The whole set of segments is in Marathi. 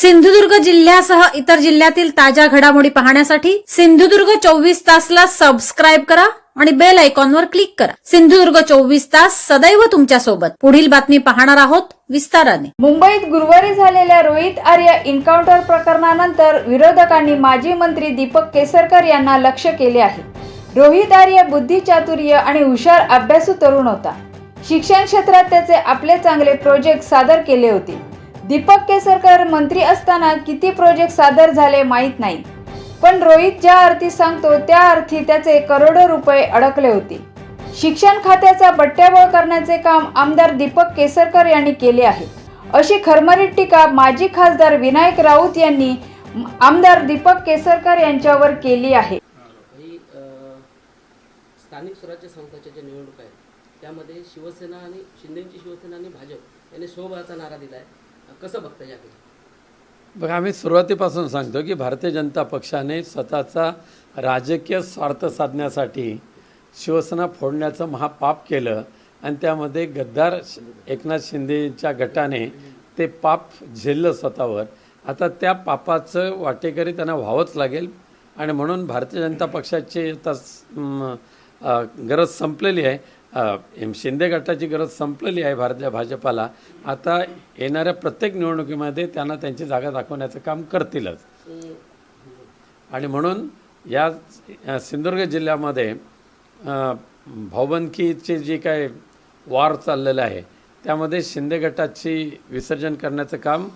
सिंधुदुर्ग जिल्ह्यासह इतर जिल्ह्यातील ताज्या घडामोडी पाहण्यासाठी सिंधुदुर्ग चोवीस तासला सबस्क्राईब करा आणि बेल आयकॉनवर क्लिक करा. सिंधुदुर्ग चोवीस तास सदैव तुमच्यासोबत. पुढील बातमी पाहणार आहोत विस्ताराने. मुंबईत गुरुवारी झालेल्या रोहित आर्य एन्काउंटर प्रकरणानंतर विरोधकांनी माजी मंत्री दीपक केसरकर यांना लक्ष केले आहे. रोहित आर्य बुद्धिचातुर्य आणि हुशार अभ्यासू तरुण होता. शिक्षण क्षेत्रात त्याचे आपले चांगले प्रोजेक्ट सादर केले होते. दीपक केसरकर मंत्री असताना किती प्रोजेक्ट सादर झाले माहीत नाही. पण रोहित ज्या अर्थी सांगतो त्या अर्थी त्याचे करोडो रुपये अडकले होते. शिक्षण खात्याचा बट्ट्याबोळ करण्याचे काम आमदार दीपक केसरकर यांनी केले आहे. अशी खरमरीत टीका माजी खासदार विनायक राऊत यांनी आमदार दीपक केसरकर यांच्यावर केली आहे. स्थानिक स्वराज्य संस्थाच्या ज्या निवडणूक आहेत त्यामध्ये शिवसेना आणि शिंदेची शिवसेना आणि भाजप यांनी स्वबळाचा नारा दिला आहे कसं बघता याकडे बघा आम्ही सुरुवातीपासून सांगतो की भारतीय जनता पक्षाने स्वतःचा राजकीय स्वार्थ साधण्यासाठी शिवसेना फोडण्याचं महापाप केलं आणि त्यामध्ये गद्दार एकनाथ शिंदेच्या गटाने ते पाप झेललं स्वतःवर. आता त्या पापाचं वाटेकरी त्यांना व्हावंच लागेल आणि म्हणून भारतीय जनता पक्षाची आता गरज संपलेली आहे. शिंदे गटाची गरज संपलेली आहे भारतीय भाजपाला. आता येणाऱ्या प्रत्येक निवडणुकीमध्ये त्यांना त्यांची जागा दाखवण्याचं काम करतीलच. आणि म्हणून या सिंधुदुर्ग जिल्ह्यामध्ये अ, भाऊबंदकीचे जे काय वार चाललेलं आहे त्यामध्ये शिंदे गटाची विसर्जन करण्याचं काम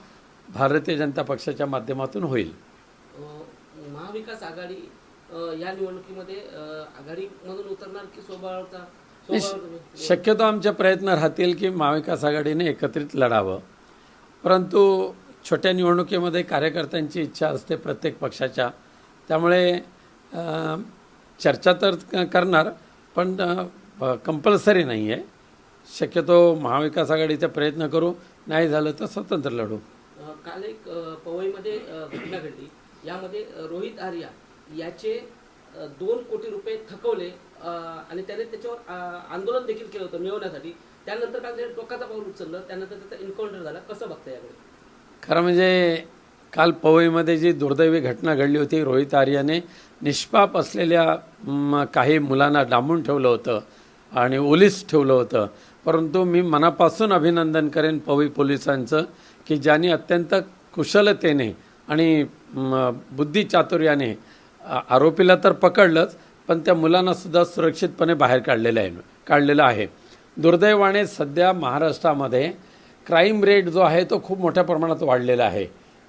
भारतीय जनता पक्षाच्या माध्यमातून होईल. महाविकास आघाडी या निवडणुकीमध्ये आघाडीमधून उतरणार की स्वबळाचा शक्यतो आमचे प्रयत्न राहतील की महाविकास आघाडीने एकत्रित लढावं. परंतु छोट्या निवडणुकीमध्ये कार्यकर्त्यांची इच्छा असते प्रत्येक पक्षाच्या. त्यामुळे चर्चा तर करणार पण कंपल्सरी नाही आहे शक्यतो महाविकास आघाडीचा प्रयत्न करू नाही झालं तर स्वतंत्र लढू. काल एक पवईमध्ये घटना घडली. यामध्ये रोहित आर्या याचे दोन कोटी रुपये थकवले आणि त्याने त्याच्यावर आंदोलन देखील केलं होतं मिळवण्यासाठी. त्यानंतर काय टोकाचा पाऊल उचललं त्यानंतर त्याचा एन्काउंटर झाला. कसं बघता याकडे? खरं म्हणजे काल पवईमध्ये जी दुर्दैवी घटना घडली होती रोहित आर्याने निष्पाप असलेल्या काही मुलांना डांबून ठेवलं होतं आणि ओलीस ठेवलं होतं. परंतु मी मनापासून अभिनंदन करेन पवई पोलिसांचं की ज्यांनी अत्यंत कुशलतेने आणि बुद्धिचातुर्याने आरोपीला तर पकडलंच पण त्या मुलांना सुद्धा सुरक्षितपणे बाहेर काढलेलं आहे काढलेलं आहे. दुर्दैवाने सध्या महाराष्ट्रामध्ये क्राईम रेट जो आहे तो खूप मोठ्या प्रमाणात वाढलेला आहे.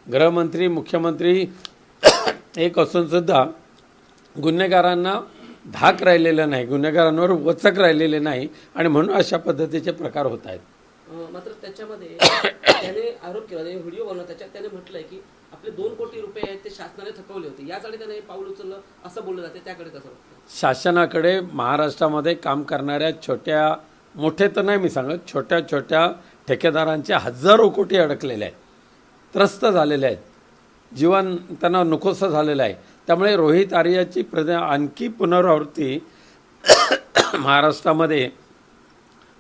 गृहमंत्री मुख्यमंत्री एक असून सुद्धा गुन्हेगारांना धाक राहिलेला नाही गुन्हेगारांवर वचक राहिलेले नाही आणि म्हणून अशा पद्धतीचे प्रकार होत आहेत. मात्र त्याच्यामध्ये त्याने आरोप केला व्हिडिओ बनवला त्याच्यात त्याने म्हटलंय की आपले दोन कोटी रुपये आहेत ते शासनाने थकवले होते. यासाठी त्याने हे पाऊल उचललं असं बोललं जाते. त्याकडे कसं शासनाकडे महाराष्ट्रामध्ये काम करणाऱ्या छोट्या मोठे तर नाही मी सांगत छोट्या छोट्या ठेकेदारांचे हजारो कोटी अडकलेले आहेत. त्रस्त झालेले आहेत. जीवन त्यांना नकोसं झालेलं आहे. त्यामुळे रोहित आर्याची प्रद आणखी पुनरावृत्ती महाराष्ट्रामध्ये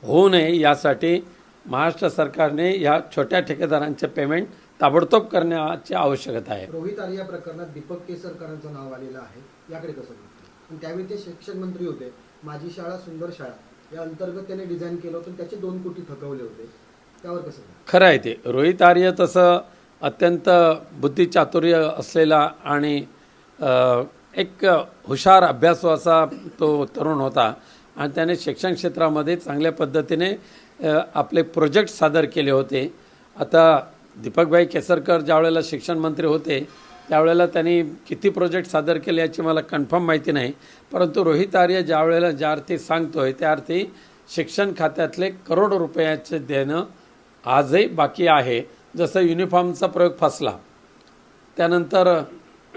होऊ नये यासाठी महाराष्ट्र सरकारने या छोट्या ठेकेदारांचे पेमेंट ताबडतोब करण्याची आवश्यकता आहे. रोहित आर्या प्रकरणात दीपक केसरकरांचं नाव आलेलं आहे. याकडे कसं आणि त्यावेळी ते शिक्षण मंत्री होते. माझी शाळा सुंदर शाळा. या अंतर्गत त्याने डिझाईन केलं होतं त्याचे दोन कोटी थकवले होते. त्यावर कसं? खरं आहे ते. रोहित आर्य तसं अत्यंत बुद्धिचातुर्य असलेला आणि एक हुशार अभ्यासू असा तो तरुण होता आणि त्याने शिक्षण क्षेत्रामध्ये चांगल्या पद्धतीने आपले प्रोजेक्ट सादर केले होते. आता दीपकभाई केसरकर ज्यावेळेला शिक्षण मंत्री होते त्यावेळेला त्यांनी किती प्रोजेक्ट सादर केले याची मला कन्फर्म माहिती नाही. परंतु रोहित आर्य ज्यावेळेला ज्या अर्थी सांगतोय त्या अर्थी शिक्षण खात्यातले करोड रुपयाचे देणं आजही बाकी आहे. जसं युनिफॉर्मचा प्रयोग फसला. त्यानंतर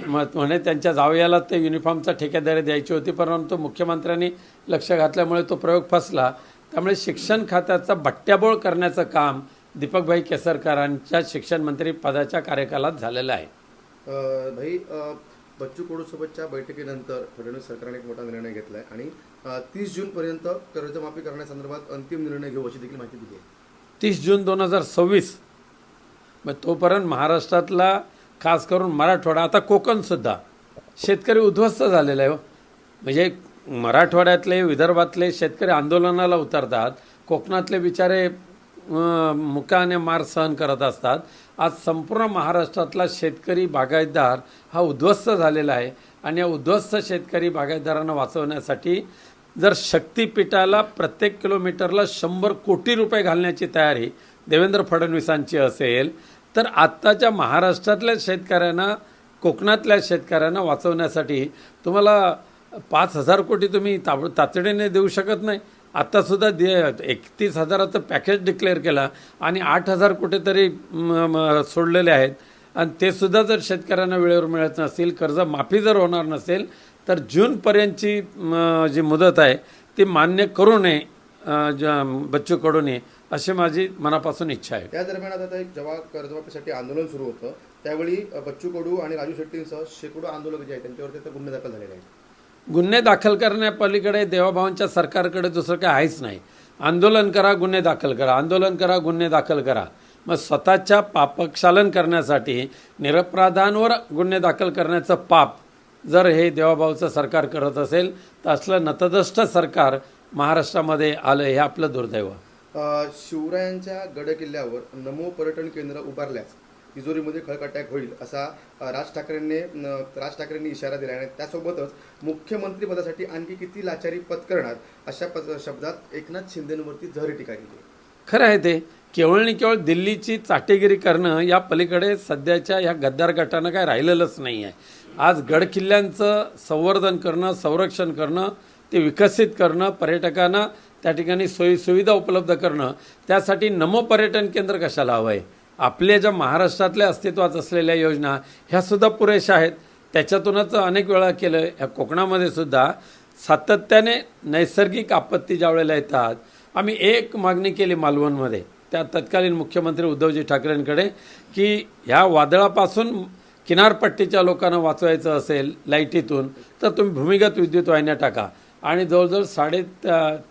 म- म्हणे त्यांच्या जावयाला ते युनिफॉर्मचा ठेकेदारी द्यायची होती परंतु मुख्यमंत्र्यांनी लक्ष घातल्यामुळे तो प्रयोग फसला. त्यामुळे शिक्षण खात्याचा भट्ट्याबोळ करण्याचं काम दीपकभाई केसरकरांच्या शिक्षण मंत्री पदाच्या कार्यकालात झालेलं आहे. भाई बच्चू कडूसोबतच्या बैठकीनंतर फडणवीस सरकारने एक मोठा निर्णय घेतला आहे आणि तीस जूनपर्यंत कर्जमाफी करण्यासंदर्भात अंतिम निर्णय घेऊ अशी देखील माहिती दिली आहे. तीस जून दोन हजार सव्वीस. मग तोपर्यंत महाराष्ट्रातला खास करून मराठवाडा आता कोकणसुद्धा शेतकरी उद्ध्वस्त झालेला आहे हो. म्हणजे मराठवाड्यातले विदर्भातले शेतकरी आंदोलनाला उतरतात कोकणातले बिचारे मुकाने मार सहन करत असतात. आज संपूर्ण महाराष्ट्रातला शेतकरी बागायतदार हा उद्ध्वस्त झालेला आहे आणि या उद्ध्वस्त शेतकरी बागायतदारांना वाचवण्यासाठी जर शक्तीपीठाला प्रत्येक किलोमीटरला शंभर कोटी रुपये घालण्याची तयारी देवेंद्र फडणवीसांची असेल तर आत्ताच्या महाराष्ट्रातल्या शेतकऱ्यांना कोकणातल्या शेतकऱ्यांना वाचवण्यासाठी तुम्हाला पाच हजार कोटी तुम्ही ताब तातडीने देऊ शकत नाही. आत्तासुद्धा दे एकतीस हजाराचं पॅकेज डिक्लेअर केला आणि आठ हजार कुठेतरी म- सोडलेले आहेत. आणि ते सुद्धा जर शेतकऱ्यांना वेळेवर मिळत नसतील कर्जमाफी जर होणार नसेल तर जूनपर्यंतची जी मुदत आहे ती मान्य करू नये ज- बच्चू कडू नये अशी माझी मनापासून इच्छा आहे. त्या दरम्यान आता एक जेव्हा कर्जमाफीसाठी आंदोलन सुरू होतं. त्यावेळी बच्चू कडू आणि राजू शेट्टींसह शेकडो आंदोलक जे आहेत त्यांच्यावरती आता गुन्हे दाखल झालेले आहेत. गुन्हे दाखल करण्यापलीकडे देवाभावांच्या सरकारकडे दुसरं काही आहेच नाही. आंदोलन करा गुन्हे दाखल करा. आंदोलन करा गुन्हे दाखल करा. मग स्वतःच्या पापक्षालन करण्यासाठी निरपराधांवर गुन्हे दाखल करण्याचं पाप जर हे देवाभाऊचं सरकार करत असेल तर असलं नतदष्ट सरकार महाराष्ट्रामध्ये आलं हे आपलं दुर्दैव. शिवरायांच्या गडकिल्ल्यावर नमो पर्यटन केंद्र उभारल्यास तिजोरीमध्ये खळकटाक होईल असा राज ठाकरेंनी राज ठाकरेंनी इशारा दिला आणि त्यासोबतच मुख्यमंत्रीपदासाठी आणखी किती लाचारी पत्करणार अशा पद शब्दात एकनाथ शिंदेंवरती झरी टीका केली. खरं आहे ते. केवळ आणि केवळ दिल्लीची चाटेगिरी करणं या पलीकडे सध्याच्या ह्या गद्दार गटानं काय राहिलेलंच नाही आहे आज गडकिल्ल्यांचं संवर्धन करणं संरक्षण करणं ते विकसित करणं पर्यटकांना त्या ठिकाणी सोयीसुविधा उपलब्ध करणं त्यासाठी नमो पर्यटन केंद्र कशाला हवं आहे आपल्या ज्या महाराष्ट्रातल्या अस्तित्वात असलेल्या योजना ह्या सुद्धा पुरेशा आहेत. त्याच्यातूनच अनेक वेळा केलं ह्या कोकणामध्ये सुद्धा सातत्याने नैसर्गिक आपत्ती ज्या वेळेला येतात आम्ही एक मागणी केली मालवणमध्ये त्या तत्कालीन मुख्यमंत्री उद्धवजी ठाकरेंकडे की ह्या वादळापासून किनारपट्टीच्या लोकांना वाचवायचं असेल लाईटीतून तर तुम्ही भूमिगत विद्युत वाहिन्या टाका. आणि जवळजवळ साडे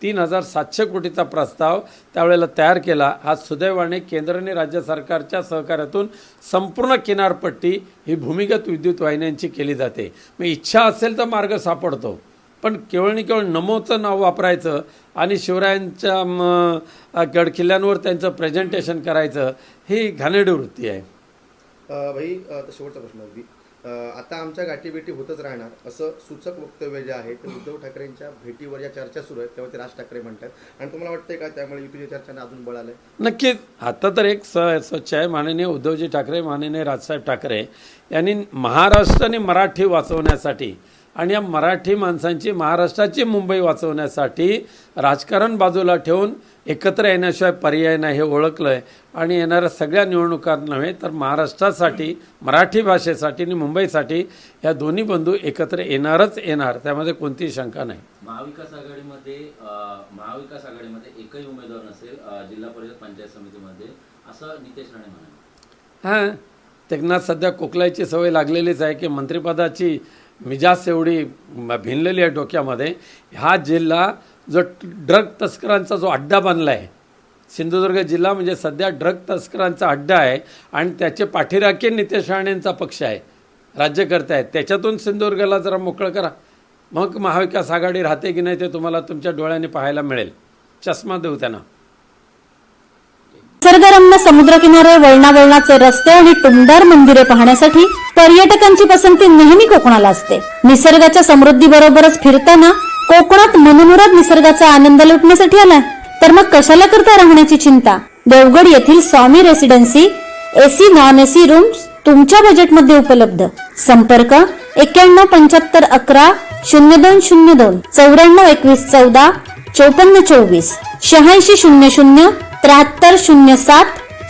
तीन हजार सातशे कोटीचा प्रस्ताव त्यावेळेला तयार केला. हा सुदैवाने केंद्र आणि राज्य सरकारच्या सहकार्यातून संपूर्ण किनारपट्टी ही भूमिगत विद्युत वाहिन्यांची केली जाते. मग इच्छा असेल तर मार्ग सापडतो. पण केवळ आणि केवळ नमोचं नाव वापरायचं आणि शिवरायांच्या म, गडकिल्ल्यांवर त्यांचं प्रेझेंटेशन करायचं ही घाणेडी वृत्ती आहे. भाई शेवटचा प्रश्न अगदी. आता आमच्या गाठीभेटी होतच राहणार. असं सूचक वक्तव्य जे आहे ते उद्धव ठाकरेंच्या भेटीवर या चर्चा सुरू आहेत तेव्हा ते राज ठाकरे म्हणतात. आणि तुम्हाला वाटतंय का त्यामुळे युतीच्या चर्चांना अजून बळ आलंय? नक्कीच. आता तर एक स स्वच्छ आहे माननीय उद्धवजी ठाकरे माननीय राजसाहेब ठाकरे यांनी महाराष्ट्र आणि मराठी वाचवण्यासाठी आणि या मराठी माणसांची महाराष्ट्राची मुंबई वाचवण्यासाठी राजकारण बाजूला ठेवून एकत्र येण्याशिवाय पर्याय नाही हे ओळखलं आहे आणि येणाऱ्या सगळ्या निवडणुकात नव्हे तर महाराष्ट्रासाठी मराठी भाषेसाठी आणि मुंबईसाठी या दोन्ही बंधू एकत्र येणारच येणार. त्यामध्ये कोणतीही शंका नाही. महाविकास आघाडीमध्ये महाविकास आघाडीमध्ये एकही उमेदवार नसेल जिल्हा परिषद पंचायत समितीमध्ये असं नितेश राणे म्हणाले. हां त्यांना सध्या कोकलायची सवय लागलेलीच आहे की मंत्रिपदाची मिजास एवढी भिनलेली आहे डोक्यामध्ये. हा जिल्हा जो ड्रग तस्करांचा जो अड्डा बनला आहे सिंधुदुर्ग जिल्हा म्हणजे सध्या ड्रग तस्करांचा अड्डा आहे आणि त्याचे पाठीराखे नितेश राणेंचा पक्ष आहे राज्यकर्ते आहेत. त्याच्यातून सिंधुदुर्गला जरा मोकळं करा. मग महाविकास आघाडी राहते की नाही ते तुम्हाला तुमच्या डोळ्याने पाहायला मिळेल. चष्मा देऊ त्यांना. निसर्गरम्य समुद्रकिनारे वळणावळणाचे रस्ते आणि टुमदार मंदिरे पाहण्यासाठी पर्यटकांची पसंती नेहमी कोकणाला असते. निसर्गाच्या समृद्धी बरोबरच फिरताना कोकणात मनमुराद निसर्गाचा आनंद लुटण्यासाठी आलाय. तर मग कशाला करता राहण्याची चिंता? देवगड येथील Swami residency AC non AC rooms तुमच्या बजेटमध्ये उपलब्ध. संपर्क एक्क्याण्णव पंच्याहत्तर अकरा शून्य दोन शून्य दोन चौऱ्याण्णव एकवीस चौदा चौपन्न चोवीस शहाऐंशी शून्य शून्य त्र्याहत्तर शून्य सात